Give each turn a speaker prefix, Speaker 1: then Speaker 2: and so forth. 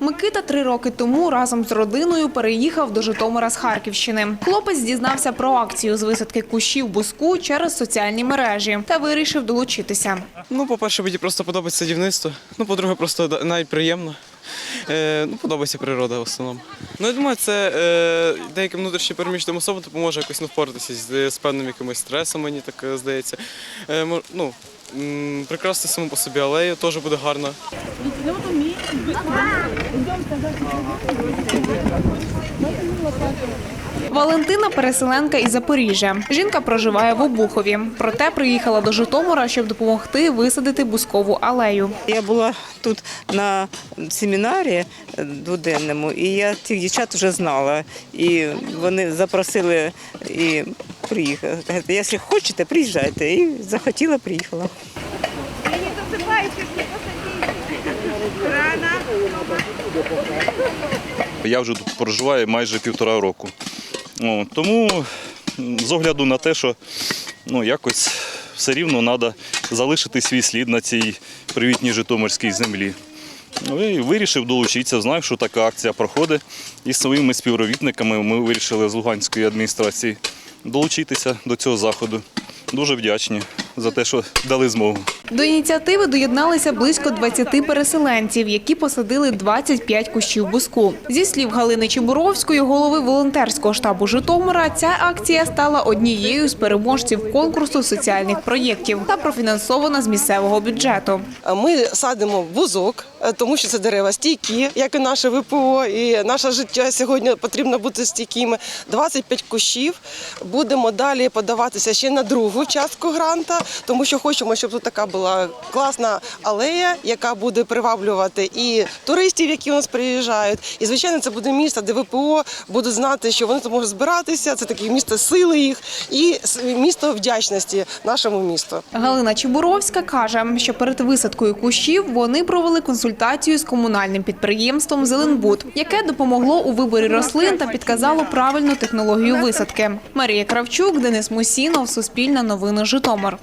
Speaker 1: Микита три роки тому разом з родиною переїхав до Житомира з Харківщини. Хлопець дізнався про акцію з висадки кущів буску через соціальні мережі та вирішив долучитися.
Speaker 2: Ну, по-перше, мені просто подобається садівництво. Ну, по-друге, просто найприємно. Е, ну, подобається природа в основному. Ну, я думаю, це е, деяким внутрішньо переміщеним особам допоможе якось ну, впоратися з, з певним якимось стресом, мені так е, здається. Е, мо- ну, прикрасти саму по собі алею теж буде гарно.
Speaker 1: Валентина переселенка із Запоріжжя. Жінка проживає в Обухові. Проте приїхала до Житомира, щоб допомогти висадити бускову алею.
Speaker 3: Я була тут на семінарі е, дводенному, і я цих дівчат вже знала. І вони запросили і приїхали. Якщо хочете, приїжджайте. І захотіла, приїхала.
Speaker 4: Я вже тут проживаю майже півтора року. О, тому з огляду на те, що ну, якось все рівно треба залишити свій слід на цій привітній Житомирській землі. Ну, і вирішив долучитися, знав, що така акція проходить. І з своїми співробітниками ми вирішили з Луганської адміністрації долучитися до цього заходу. Дуже вдячні за те, що дали змогу.
Speaker 1: До ініціативи доєдналися близько 20 переселенців, які посадили 25 кущів буску. Зі слів Галини Чебуровської, голови волонтерського штабу Житомира, ця акція стала однією з переможців конкурсу соціальних проєктів та профінансована з місцевого бюджету.
Speaker 5: Ми садимо бузок, е, тому що це дерева стійкі, як і наше ВПО, і наше життя сьогодні потрібно бути стійкими. 25 кущів. Будемо далі подаватися ще на другу частку гранта, тому що хочемо, щоб тут така була класна алея, яка буде приваблювати і туристів, які у нас приїжджають. І звичайно, це буде місто, де ВПО будуть знати, що вони тут можуть збиратися. Це таке місто сили їх і місто вдячності нашому місту.
Speaker 1: Галина Чебуровська каже, що перед висадкою кущів вони провели консультацію з комунальним підприємством Зеленбуд, яке допомогло у виборі рослин та підказало правильну технологію висадки. Марія Кравчук, Денис Мусінов, Суспільне новини Житомир.